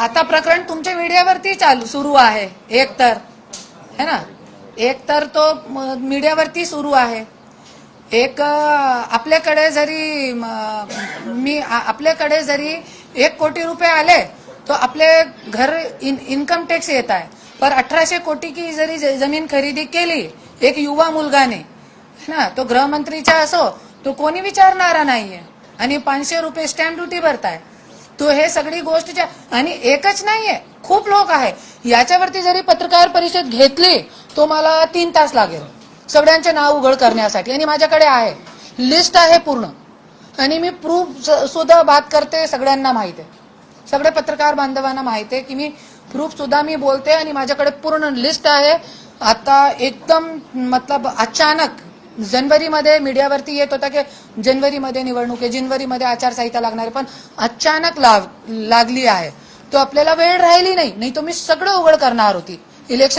आता प्रकरण तुमच्या मीडियावरती चालू सुरू आहे. एक तर है ना? एक तर तो मीडियावरती सुरू आहे. एक आपल्याकडे जरी मी आ- आपल्याकडे जरी एक कोटी रुपये आले तो आपले घर इन, इन्कम टॅक्स येत आहे. पर अठराशे कोटी की जरी ज- जमीन खरेदी केली एक युवा मुलगाने है ना? तो गृहमंत्रीचा असो तो कोणी विचारणारा नाहीये. आणि पाचशे रुपये स्टॅम्प ड्युटी भरताय. तो हे सगळी गोष्टच्या आणि एकच नाहीये खूप लोक आहे. याच्यावरती जरी पत्रकार परिषद घेतली तो मला तीन तास लागेल. सगळ्यांचे नाव उघड करण्यासाठी. आणि माझ्याकडे आहे. लिस्ट आहे पूर्ण. आणि मी प्रूफ सुद्धा बात करते सगळ्यांना माहीत आहे. सगळे पत्रकार बांधवांना माहिती आहे की मी प्रूफ सुद्धा मी बोलते आणि माझ्याकडे पूर्ण लिस्ट आहे. आता एकदम मतलब अचानक जनवरीमध्ये मीडियावरती येत होता की जनवरीमध्ये निवडणूक आहे जनवरीमध्ये आचारसंहिता लागणार आहे पण अचानक लाग लागली आहे. तो आपल्याला वेळ राहिली नाही नाही तो मी सगळं उघड करणार होती. इलेक्शन